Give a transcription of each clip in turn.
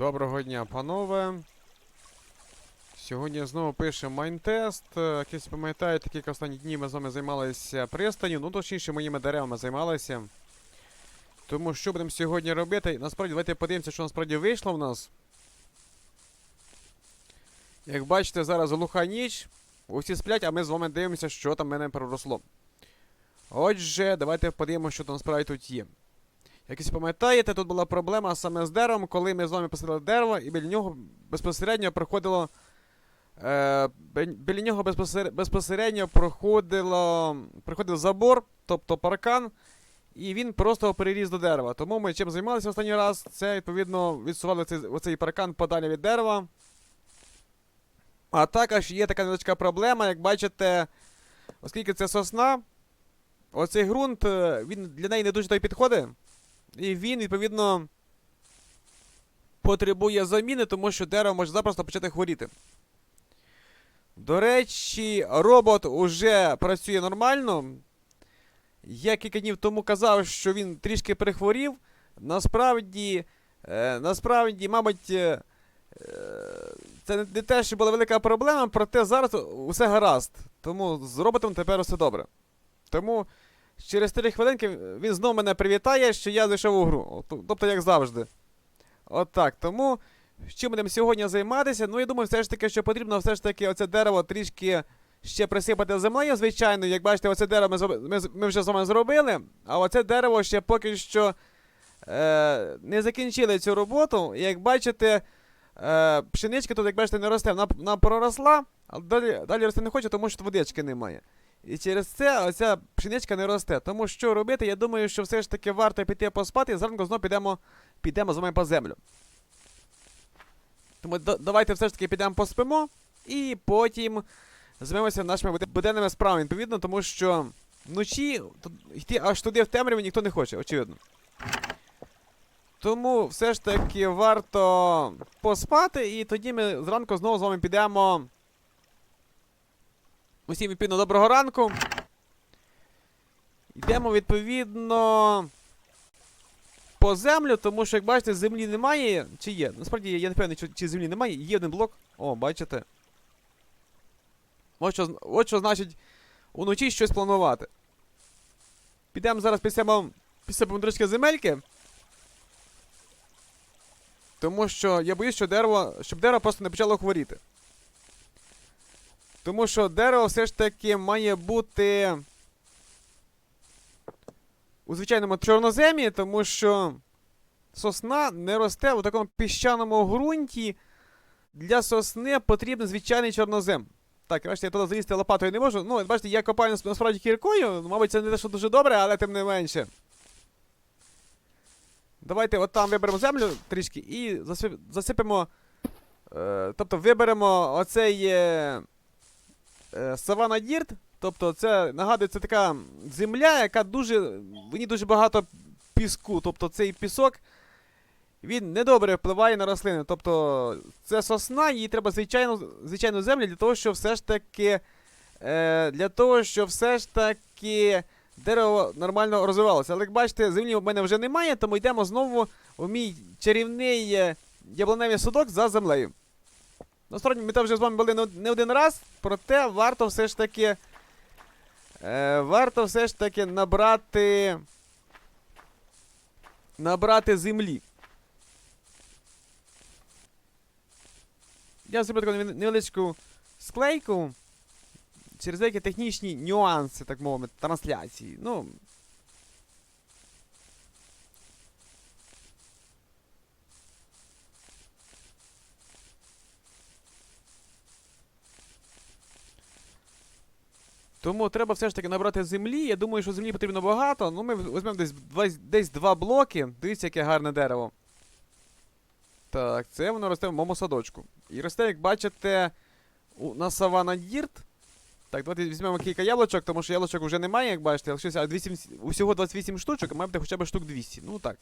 Доброго дня, панове. Сьогодні знову пишемо майнтест. Е, Як ви пам'ятаєте, такі останні дні ми з вами займалися пристаню, ну точніше моїми деревами займалися. Тому що будемо сьогодні робити? Насправді, давайте подивимося, що насправді вийшло в нас. Як бачите, зараз глуха ніч. Усі сплять, а ми з вами дивимося, що там в мене проросло. Отже, давайте подивимося, що там насправді тут є. Як ви пам'ятаєте, тут була проблема саме з деревом, коли ми з вами посадили дерево, і біля нього безпосередньо проходило. Е, біля нього безпосередньо проходило, проходив забор, тобто паркан, і він просто переріз до дерева. Тому ми чим займалися останній раз, це відповідно відсували цей, оцей паркан подалі від дерева. А також є така невеличка проблема, як бачите, оскільки це сосна, оцей ґрунт, е, він для неї не дуже так підходить. І він, відповідно, потребує заміни, тому що дерево може запросто почати хворіти. До речі, робот уже працює нормально. Я кілька днів тому казав, що він трішки перехворів. Насправді, е, насправді, мабуть, е, е, це не- те, що була велика проблема, проте зараз усе гаразд. Тому з роботом тепер усе добре. Тому через 3 хвилинки він знову мене привітає, що я зайшов у гру. Тобто, як завжди. От так. Тому чим будемо сьогодні займатися? Ну, я думаю, все ж таки, що потрібно все ж таки оце дерево трішки ще присипати землею, звичайно. Як бачите, оце дерево ми, ми, ми вже з вами зробили, а оце дерево ще поки що е, не закінчили цю роботу. Як бачите, е, пшеничка тут, як бачите, не росте. Вона, вона проросла, але далі, далі рости не хоче, тому що водички немає. І через це оця пшеничка не росте. Тому що робити, я думаю, що все ж таки варто піти поспати і зранку знову підемо, підемо з вами по землю. Тому да- давайте все ж таки підемо поспимо і потім займемося нашими буде- буденними справами, відповідно, тому що вночі йти аж туди в темряві ніхто не хоче, очевидно. Тому все ж таки варто поспати, і тоді ми зранку знову з вами підемо. Усім відповідно доброго ранку. Йдемо відповідно по землю, тому що, як бачите, землі немає. Чи є? Насправді я не певний, чи, землі немає. Є один блок. О, бачите. От що, от що значить уночі щось планувати. Підемо зараз після трошки земельки. Тому що я боюсь, що дерево, щоб дерево просто не почало хворіти. Тому що дерево все ж таки має бути у звичайному чорноземі, тому що сосна не росте у такому піщаному ґрунті. Для сосни потрібен звичайний чорнозем. Так, бачите, я туди залізти лопатою не можу. Ну, бачите, я копаю насправді кіркою. Мабуть, це не те, що дуже добре, але тим не менше. Давайте от там виберемо землю трішки і засип- засипемо. Е, тобто виберемо оцей е, Савана Дірт. Тобто, це нагадує, це така земля, яка дуже. В ній дуже багато піску. Тобто цей пісок. Він недобре впливає на рослини. Тобто, це сосна, їй треба звичайну, звичайну землю для того, щоб все ж таки. Е, для того, щоб все ж таки дерево нормально розвивалося. Але як бачите, землі в мене вже немає, тому йдемо знову у мій чарівний е, яблуневий судок за землею. Насправді ми там вже з вами були не один раз, проте варто все ж таки. Е, варто все ж таки набрати. Набрати землі. Я зроблю таку невеличку склейку через деякі технічні нюанси, так мовити, трансляції. Ну. Тому треба все ж таки набрати землі. Я думаю, що землі потрібно багато. Ну, ми візьмемо десь, десь два блоки. Дивіться, яке гарне дерево. Так, це воно росте в моєму садочку. І росте, як бачите, у, на Савана Дірт. Так, давайте візьмемо кілька яблучок, тому що яблучок вже немає, як бачите, лишився 200, усього 28 штучок, а має хоча б штук 200. Ну так.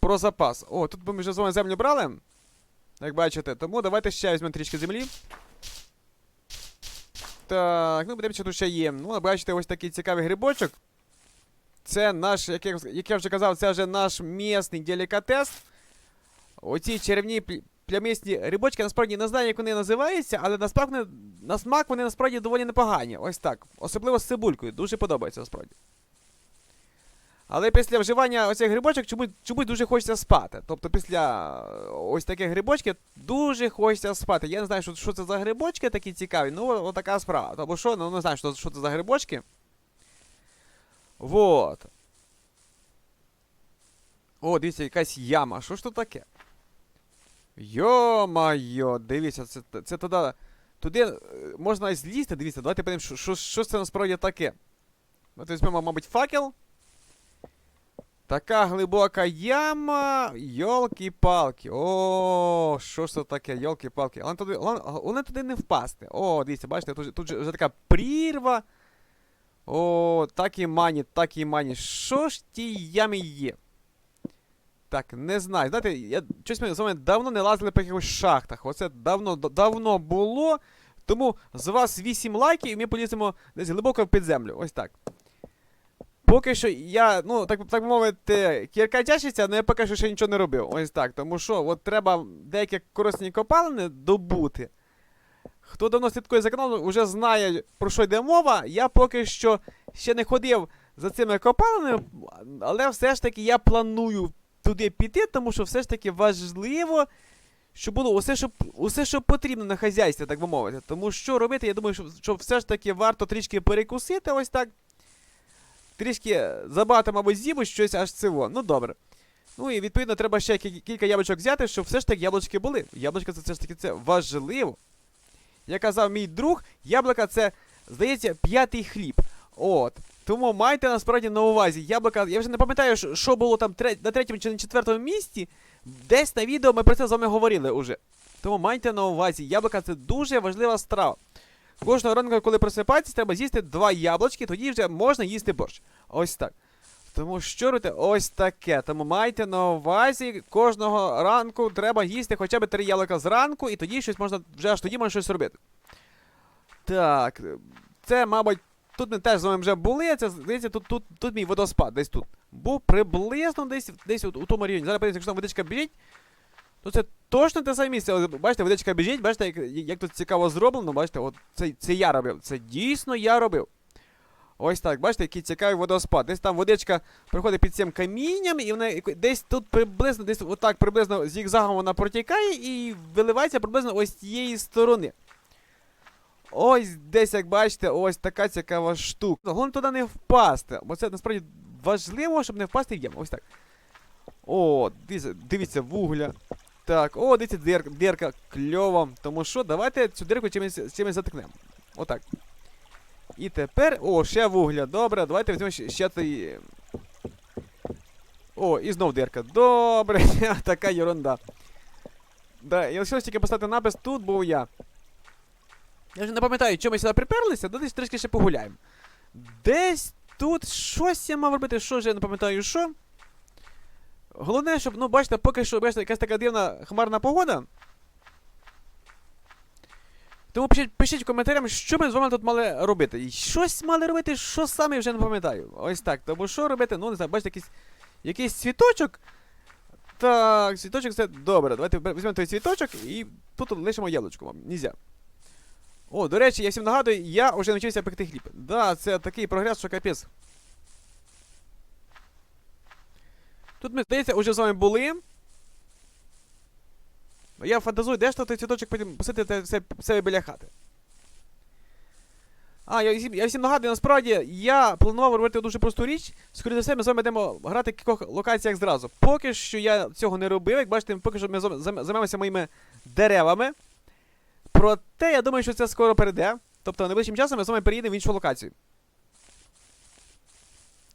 Про запас. О, тут ми вже з вами землю брали. Як бачите, тому давайте ще візьмемо трішки землі. Так, ну подивимося, що тут ще є. Ну, бачите, ось такий цікавий грибочок. Це наш, як я, як я вже казав, це вже наш місний делікатес. оці червні плямісні грибочки, насправді не знаю, як вони називаються, але на на смак вони насправді доволі непогані. Ось так. Особливо з цибулькою. Дуже подобається насправді. Але після вживання оцих грибочок чомусь, чомусь дуже хочеться спати. Тобто після е, ось таких грибочків дуже хочеться спати. Я не знаю, що, що це за грибочки такі цікаві. Ну, от така справа. Тому що, ну не знаю, що, що це за грибочки. Вот. О, дивіться, якась яма. Що ж тут таке? Йо-майо, дивіться, це, це туди. Туди е, можна злізти, дивіться, давайте подивимось, що, що, що це насправді таке. Давайте візьмемо, мабуть, факел. Така глибока яма. Йолки-палки. О, що ж це таке, йолки-палки. Але туди, головне- головне туди не впасти. О, дивіться, бачите, тут, тут же вже така прірва. О, так і мані, так і мані. Що ж в тій ямі є? Так, не знаю. Знаєте, я щось ми з вами давно не лазили по якихось шахтах. Оце давно давно було. Тому з вас 8 лайків і ми поліземо десь глибоко в підземлю. Ось так. Поки що я, ну, так, так мовити, кірка тяжиться, але я поки що ще нічого не робив. Ось так. Тому що от треба деякі корисні копалини добути. Хто давно слідкує за каналом, вже знає, про що йде мова. Я поки що ще не ходив за цими копалинами, але все ж таки я планую туди піти, тому що все ж таки важливо, щоб було усе, що, усе, що потрібно на хазяйстві, так би мовити. Тому що робити, я думаю, що, що все ж таки варто трішки перекусити ось так. Трішки забагато, мабуть, з'їму щось аж цього. Ну добре. Ну і відповідно треба ще кілька яблучок взяти, щоб все ж таки яблучки були. Яблучка це все ж таки це важливо. Як казав мій друг, яблука це, здається, п'ятий хліб. От. Тому майте насправді на увазі. Яблука, я вже не пам'ятаю, що- було там на третьому чи на четвертому місці. Десь на відео ми про це з вами говорили уже. Тому майте на увазі, яблука це дуже важлива страва. Кожного ранку, коли просипаєтесь, треба з'їсти два яблучки, тоді вже можна їсти борщ. Ось так. Тому що робите ось таке. Тому майте на увазі, кожного ранку треба їсти хоча б три яблука зранку, і тоді щось можна, вже аж тоді можна щось робити. Так, це, мабуть, тут ми теж з вами вже були. Це здається, тут, тут, тут мій водоспад, десь тут. Був приблизно десь, десь у, у тому районі. Зараз подивіться, якщо там водичка біжить, то це точно те саме місце. Бачите, водичка біжить, бачите, як, як тут цікаво зроблено, бачите, от це, це я робив. Це дійсно я робив. Ось так, бачите, який цікавий водоспад. Десь там водичка проходить під цим камінням, і вона десь тут приблизно, десь отак приблизно зігзагом вона протікає і виливається приблизно ось з цієї сторони. Ось десь, як бачите, ось така цікава штука. Головне туди не впасти, бо це насправді важливо, щоб не впасти в яму. Ось так. О, дивіться, дивіться, вугля. Так, о, дивіться, дирка, дирка кльово. Тому що давайте цю дирку чимось, чимось затикнемо. Отак. І тепер. О, ще вугля. Добре, давайте візьмемо ще, той. О, і знов дирка. Добре, така ерунда. Да, і лишилось тільки поставити напис тут був я. Я вже не пам'ятаю, чому ми сюди приперлися, десь трішки ще погуляємо. Десь тут щось я мав робити, що ж я не пам'ятаю, що. Головне, щоб, ну, бачите, поки що, бачите, якась така дивна хмарна погода. Тому пишіть, пишіть в коментарях, що ми з вами тут мали робити. Щось мали робити, що саме вже не пам'ятаю. Ось так. Тому що робити? Ну, не знаю, бачите, якийсь, якийсь цвіточок. Так, цвіточок це добре. Давайте візьмемо той цвіточок і тут лишимо яблучко вам. Нельзя. О, до речі, я всім нагадую, я вже навчився пекти хліб. Да, це такий прогрес, що капець. Тут ми, здається, вже з вами були. Я фантазую, де ж то той цвіточок потім посадити все, себе біля хати. А, я всім, я всім нагадую, насправді я планував робити дуже просту річ. Скоріше за все, ми з вами будемо грати в кількох локаціях зразу. Поки що я цього не робив, як бачите, поки що ми з займаємося моїми деревами. Проте, я думаю, що це скоро перейде. Тобто найближчим часом ми з вами переїдемо в іншу локацію.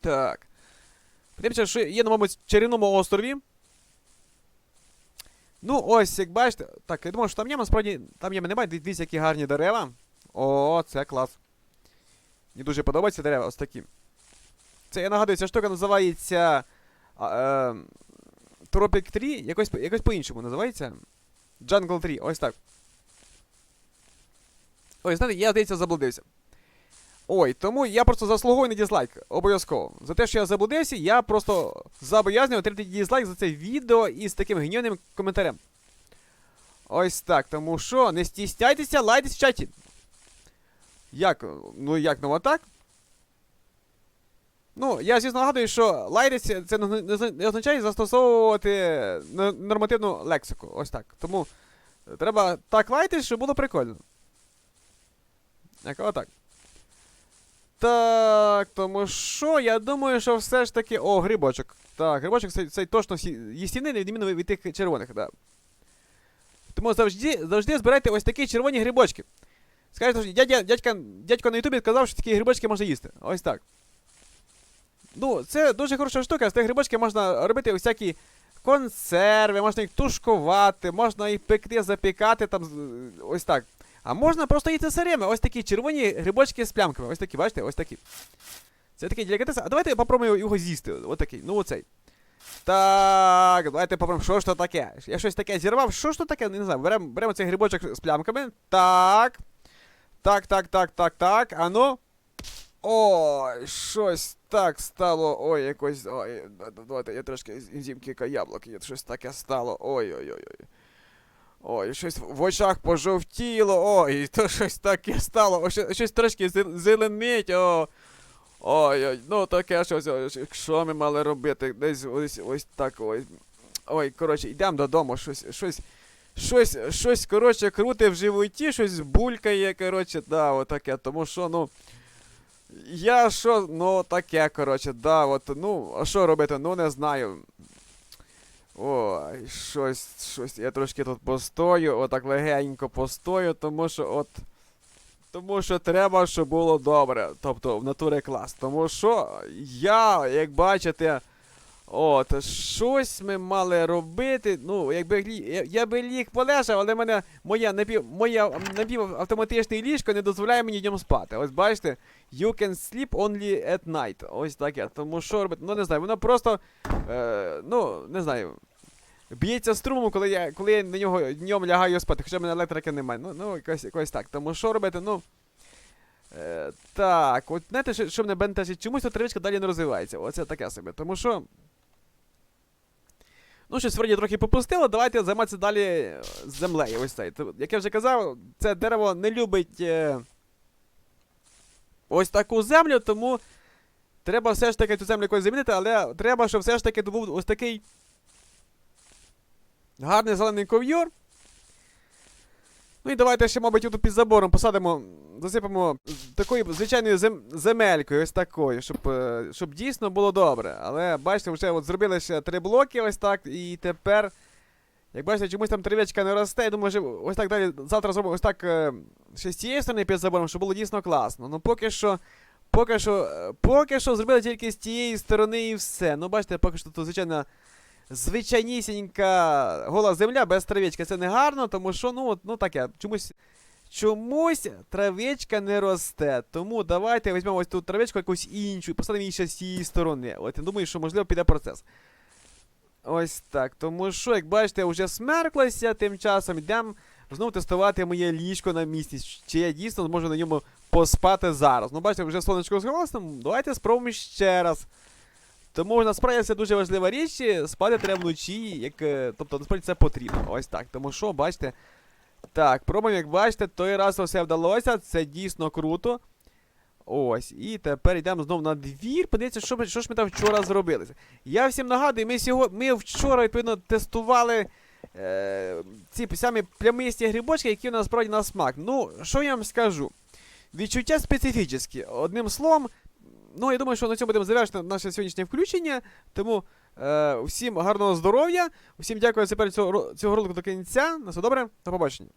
Так. Подивіться, що є на мабуть, чарівному острові. Ну, ось, як бачите. Так, я думав, що там є, насправді там є немає. Дивіться, які гарні дерева. О, це клас. Мені дуже подобаються дерева, ось такі. Це, я нагадую, ця штука називається. А, е, Tropic Tree, якось, по- якось по-іншому називається. Jungle Tree, ось так. Ой, знаєте, я, здається, заблудився. Ой, тому я просто заслугую на дізлайк. Обов'язково. За те, що я заблудився, я просто зобов'язаний отримати дізлайк за це відео із таким гнівним коментарем. Ось так, тому що не стісняйтеся, лайтесь в чаті. Як? Ну як, ну отак? Ну, я звісно нагадую, що лайтесь це не означає застосовувати нормативну лексику. Ось так. Тому треба так лайтись, щоб було прикольно. Як отак. Так, тому що я думаю, що все ж таки. О, грибочок. Так, грибочок цей, цей точно їстівний, на відміну від тих червоних, да. Тому завжди, завжди збирайте ось такі червоні грибочки. Скажете, що дядя, дядька, дядько на Ютубі сказав, що такі грибочки можна їсти. Ось так. Ну, це дуже хороша штука. З тих грибочків можна робити всякі консерви, можна їх тушкувати, можна їх пекти, запікати там. Ось так. А можна просто їсти сирими. Ось такі червоні грибочки з плямками. Ось такі, бачите, ось такі. Це такий делікатес. А давайте попробуємо його з'їсти. Ось такий. Ну оцей. Так, давайте попробуємо, що ж то таке. Я щось таке зірвав. Що ж то таке? Не знаю. Беремо беремо цей грибочок з плямками. Так. Так, так, так, так, так. Ну. Ой, щось так стало. Ой, якось. Ой, да- да- давайте я трошки з'їм кілька яблук. Є щось таке стало. Ой-ой-ой. Ой, щось в очах пожовтіло. Ой, то щось таке стало. Ой, щось, трошки зеленить. О. Ой, ой, ну таке щось. Що ми мали робити? Десь ось ось так ось. Ой, коротше, йдемо додому, щось, щось. Щось, щось, коротше, круте в животі, щось булькає, коротше, да, отаке. Тому що, ну. Я що, ну таке, коротше, да, от, ну, а що робити? Ну не знаю. Ой, щось, щось, я трошки тут постою, отак легенько постою, тому що от. Тому що треба, щоб було добре. Тобто в натурі клас. Тому що я, як бачите, от, щось ми мали робити. Ну, якби я, я би ліг полежав, але мене моя напів, моя напівавтоматичне ліжко не дозволяє мені днем спати. Ось бачите, you can sleep only at night. Ось таке. Тому що робити? Ну не знаю, воно просто. Е, ну, не знаю. Б'ється струмом, коли я, коли я на нього днем лягаю спати, хоча в мене електрики немає. Ну, ну якось, якось так. Тому що робити, ну. Е, так, от знаєте, що, що мене бентежить, чомусь тривичка далі не розвивається. Оце таке собі. Тому що. Ну, щось вроді трохи попустило, давайте займатися далі е, землею. Ось цей. Як я вже казав, це дерево не любить е, ось таку землю, тому треба все ж таки цю землю якось замінити, але треба, щоб все ж таки був ось такий гарний зелений ков'йор. Ну і давайте ще, мабуть, тут під забором посадимо, засипемо такою звичайною зем... земелькою, ось такою, щоб, е, щоб дійсно було добре. Але бачите, вже от зробили ще три блоки, ось так, і тепер. Як бачите, чомусь там тривечка не росте. Я думаю, що ось так далі завтра зробимо ось так е, ще з цієї сторони під забором, щоб було дійсно класно. Ну поки що. Поки що, е, поки що зробили тільки з тієї сторони і все. Ну, бачите, поки що тут, звичайно, звичайнісінька гола земля без травички. Це не гарно, тому що, ну, ну таке, чомусь. Чомусь травичка не росте. Тому давайте візьмемо ось тут травичку якусь іншу і поставимо її ще з цієї сторони. От я думаю, що можливо піде процес. Ось так. Тому що, як бачите, вже смерклося, тим часом йдемо знову тестувати моє ліжко на місці. Чи я дійсно зможу на ньому поспати зараз. Ну, бачите, вже сонечко сховалося, ну, давайте спробуємо ще раз. Тому насправді це дуже важлива річ, спати треба вночі, як, е, тобто насправді це потрібно. Ось так. Тому що, бачите. Так, пробуємо, як бачите, той раз все вдалося, це дійсно круто. Ось, і тепер йдемо знову на двір. Подивіться, що, що ж ми там вчора зробили. Я всім нагадую, ми, сього... ми вчора, відповідно, тестували е... ці самі плямисті грибочки, які насправді на смак. Ну, що я вам скажу? Відчуття специфічні. Одним словом, ну я думаю, що на цьому будемо завершити наше сьогоднішнє включення. Тому е, всім гарного здоров'я, всім дякую за перегляд цього, цього ролику до кінця. На все добре, до побачення.